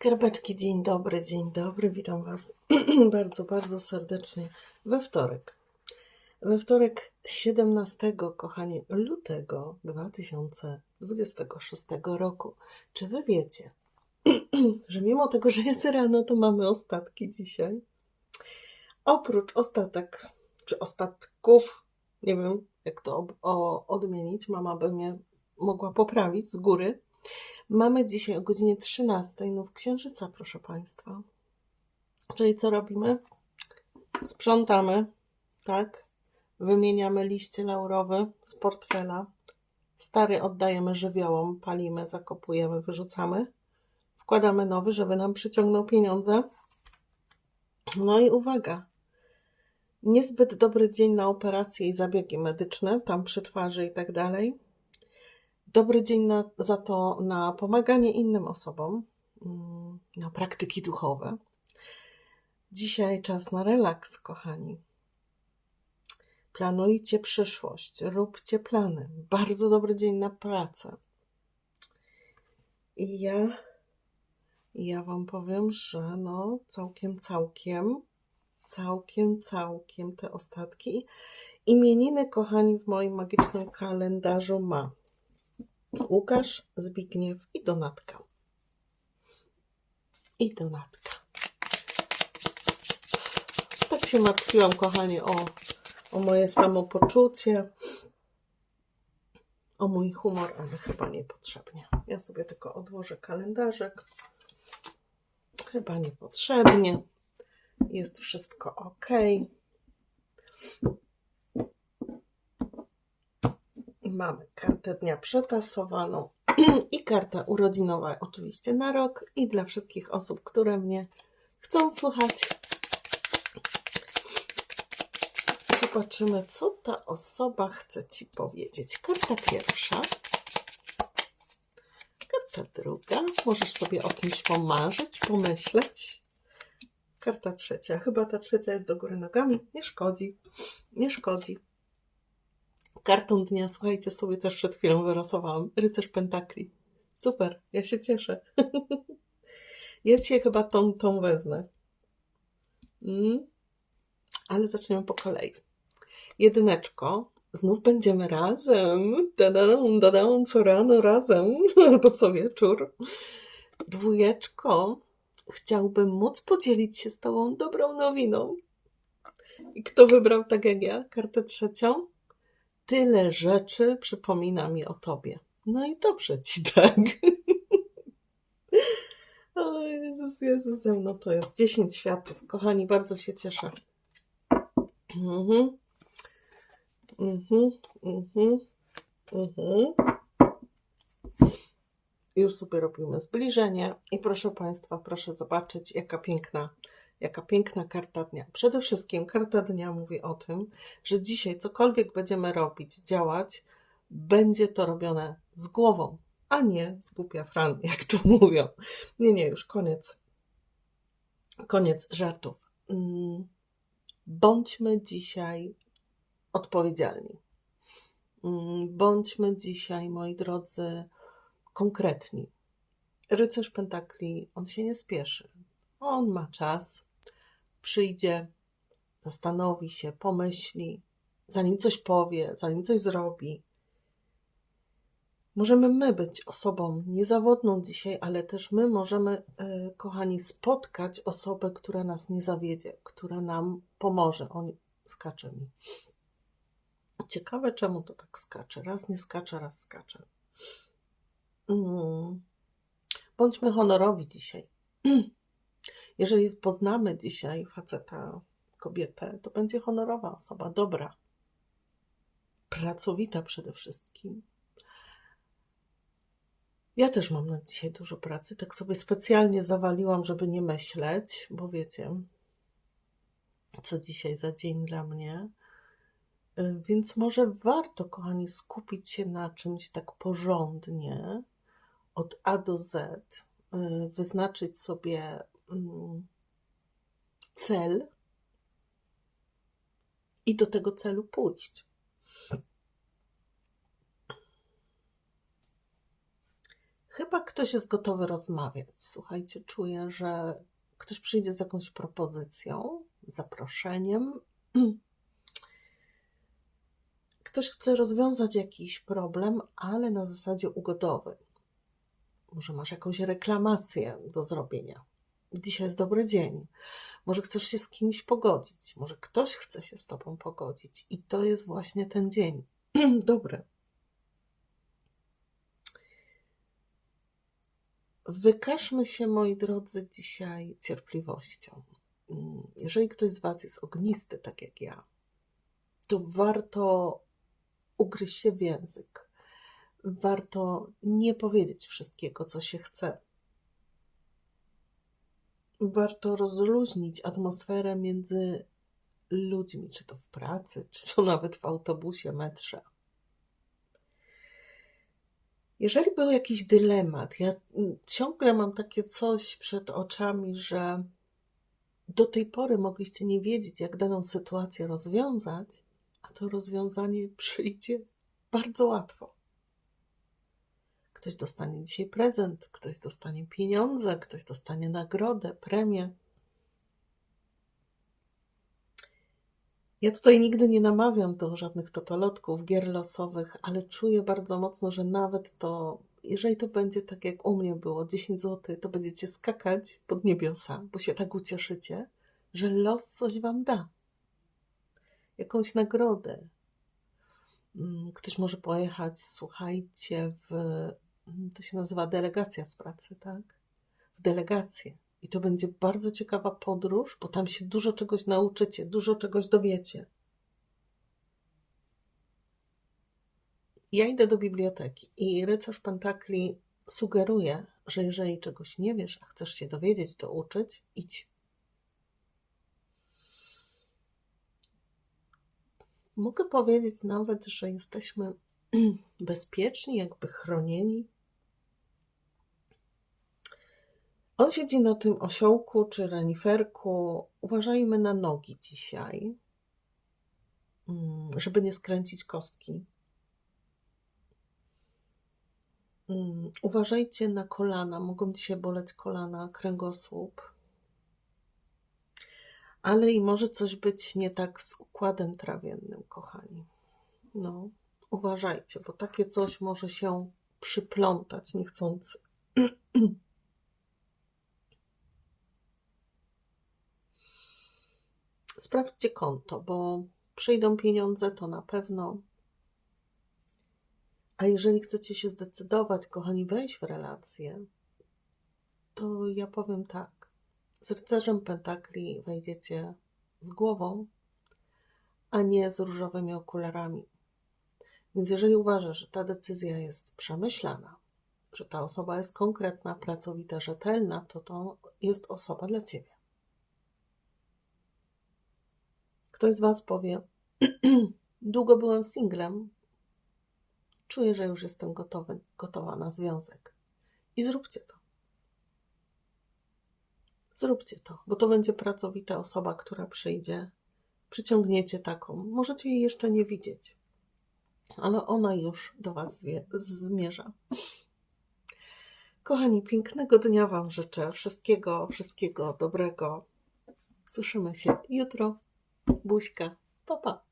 Skarbeczki, dzień dobry, dzień dobry. Witam Was bardzo, bardzo serdecznie we wtorek. We wtorek 17, kochani, lutego 2026 roku. Czy Wy wiecie, że mimo tego, że jest rano, to mamy ostatki dzisiaj? Oprócz ostatek, czy ostatków, nie wiem jak to odmienić, mama by mnie mogła poprawić z góry. Mamy dzisiaj o godzinie 13 nów księżyca, proszę Państwa. Czyli co robimy? Sprzątamy, tak? Wymieniamy liście laurowe z portfela. Stary oddajemy żywiołom, palimy, zakopujemy, wyrzucamy. Wkładamy nowy, żeby nam przyciągnął pieniądze. No i uwaga. Niezbyt dobry dzień na operacje i zabiegi medyczne, tam przy twarzy i tak dalej. Dobry dzień na, za to na pomaganie innym osobom, mm, na praktyki duchowe. Dzisiaj czas na relaks, kochani. Planujcie przyszłość, róbcie plany. Bardzo dobry dzień na pracę. I ja, ja Wam powiem, że no całkiem, całkiem, całkiem, całkiem te ostatki. Imieniny, kochani, w moim magicznym kalendarzu ma Łukasz, Zbigniew i Donatka. I Donatka. Tak się martwiłam, kochani, o, o moje samopoczucie, o mój humor, ale chyba niepotrzebnie. Ja sobie tylko odłożę kalendarzek. Chyba niepotrzebnie. Jest wszystko ok. Mamy kartę dnia przetasowaną i karta urodzinowa oczywiście na rok i dla wszystkich osób, które mnie chcą słuchać. Zobaczymy, co ta osoba chce Ci powiedzieć. Karta pierwsza. Karta druga. Możesz sobie o kimś pomarzyć, pomyśleć. Karta trzecia. Chyba ta trzecia jest do góry nogami. Nie szkodzi. Nie szkodzi. Kartą dnia, słuchajcie, sobie też przed chwilą wyrosowałam. Rycerz Pentakli. Super, ja się cieszę. ja dzisiaj chyba tą, tą wezmę. Mm. Ale zaczniemy po kolei. Jedyneczko. Znów będziemy razem. Dadam, dadam, co rano razem. Albo co wieczór. Dwójeczko. Chciałbym móc podzielić się z Tobą dobrą nowiną. I kto wybrał tak jak ja? Kartę trzecią? Tyle rzeczy przypomina mi o tobie. No i dobrze ci tak. O Jezus, Jezus, ze mną to jest 10 światów. Kochani, bardzo się cieszę. Mhm. Mhm, mhm, mhm. Już sobie robimy zbliżenie i proszę Państwa, proszę zobaczyć, jaka piękna Jaka piękna karta dnia. Przede wszystkim karta dnia mówi o tym, że dzisiaj cokolwiek będziemy robić, działać, będzie to robione z głową, a nie z głupia fran, jak to mówią. Nie, nie, już koniec. Koniec żartów. Mm, Bądźmy dzisiaj odpowiedzialni. Mm, Bądźmy dzisiaj, moi drodzy, konkretni. Rycerz Pentakli, on się nie spieszy. On ma czas, przyjdzie, zastanowi się, pomyśli, zanim coś powie, zanim coś zrobi. Możemy my być osobą niezawodną dzisiaj, ale też my możemy, e, kochani, spotkać osobę, która nas nie zawiedzie, która nam pomoże. On skacze mi. Ciekawe, czemu to tak skacze. Raz nie skacze, raz skacze. Mm. Bądźmy honorowi dzisiaj. Jeżeli poznamy dzisiaj faceta, kobietę, to będzie honorowa osoba, dobra, pracowita przede wszystkim. Ja też mam na dzisiaj dużo pracy, tak sobie specjalnie zawaliłam, żeby nie myśleć, bo wiecie, co dzisiaj za dzień dla mnie. Y, Więc może warto, kochani, skupić się na czymś tak porządnie, od A do Z, y, wyznaczyć sobie cel i do tego celu pójść. Chyba ktoś jest gotowy rozmawiać. Słuchajcie, czuję, że ktoś przyjdzie z jakąś propozycją, zaproszeniem. Ktoś chce rozwiązać jakiś problem, ale na zasadzie ugodowej. Może masz jakąś reklamację do zrobienia. Dzisiaj jest dobry dzień. Może chcesz się z kimś pogodzić. Może ktoś chce się z tobą pogodzić. I to jest właśnie ten dzień. Dobry. Wykażmy się, moi drodzy, dzisiaj cierpliwością. Mm, Jeżeli ktoś z Was jest ognisty, tak jak ja, to warto ugryźć się w język. Warto nie powiedzieć wszystkiego, co się chce. Warto rozluźnić atmosferę między ludźmi, czy to w pracy, czy to nawet w autobusie, metrze. Jeżeli był jakiś dylemat, ja mm, ciągle mam takie coś przed oczami, że do tej pory mogliście nie wiedzieć, jak daną sytuację rozwiązać, a to rozwiązanie przyjdzie bardzo łatwo. Ktoś dostanie dzisiaj prezent, ktoś dostanie pieniądze, ktoś dostanie nagrodę, premię. Ja tutaj nigdy nie namawiam do żadnych totolotków, gier losowych, ale czuję bardzo mocno, że nawet to, jeżeli to będzie tak jak u mnie było, 10 zł, to będziecie skakać pod niebiosa, bo się tak ucieszycie, że los coś wam da. Jakąś nagrodę. Mm, Ktoś może pojechać, słuchajcie, w, to się nazywa delegacja z pracy, tak? W delegację. I to będzie bardzo ciekawa podróż, bo tam się dużo czegoś nauczycie, dużo czegoś dowiecie. Ja idę do biblioteki i rycerz Pentakli sugeruje, że jeżeli czegoś nie wiesz, a chcesz się dowiedzieć, to uczyć, idź. Mogę powiedzieć nawet, że jesteśmy bezpieczni, jakby chronieni. On siedzi na tym osiołku czy reniferku. Uważajmy na nogi dzisiaj, mm, żeby nie skręcić kostki. Mm, Uważajcie na kolana, mogą dzisiaj boleć kolana, kręgosłup. Ale i może coś być nie tak z układem trawiennym, kochani. No, uważajcie, bo takie coś może się przyplątać niechcący. Sprawdźcie konto, bo przyjdą pieniądze, to na pewno. A jeżeli chcecie się zdecydować, kochani, wejść w relację, to ja powiem tak. Z rycerzem pentakli wejdziecie z głową, a nie z różowymi okularami. Więc jeżeli uważasz, że ta decyzja jest przemyślana, że ta osoba jest konkretna, pracowita, rzetelna, to to jest osoba dla ciebie. Ktoś z Was powie, długo byłem singlem, czuję, że już jestem gotowy, gotowa na związek. I zróbcie to. Zróbcie to, bo to będzie pracowita osoba, która przyjdzie. Przyciągniecie taką. Możecie jej jeszcze nie widzieć, ale ona już do Was zmierza. Kochani, pięknego dnia Wam życzę. Wszystkiego, wszystkiego dobrego. Słyszymy się jutro. Buźka. Pa, pa.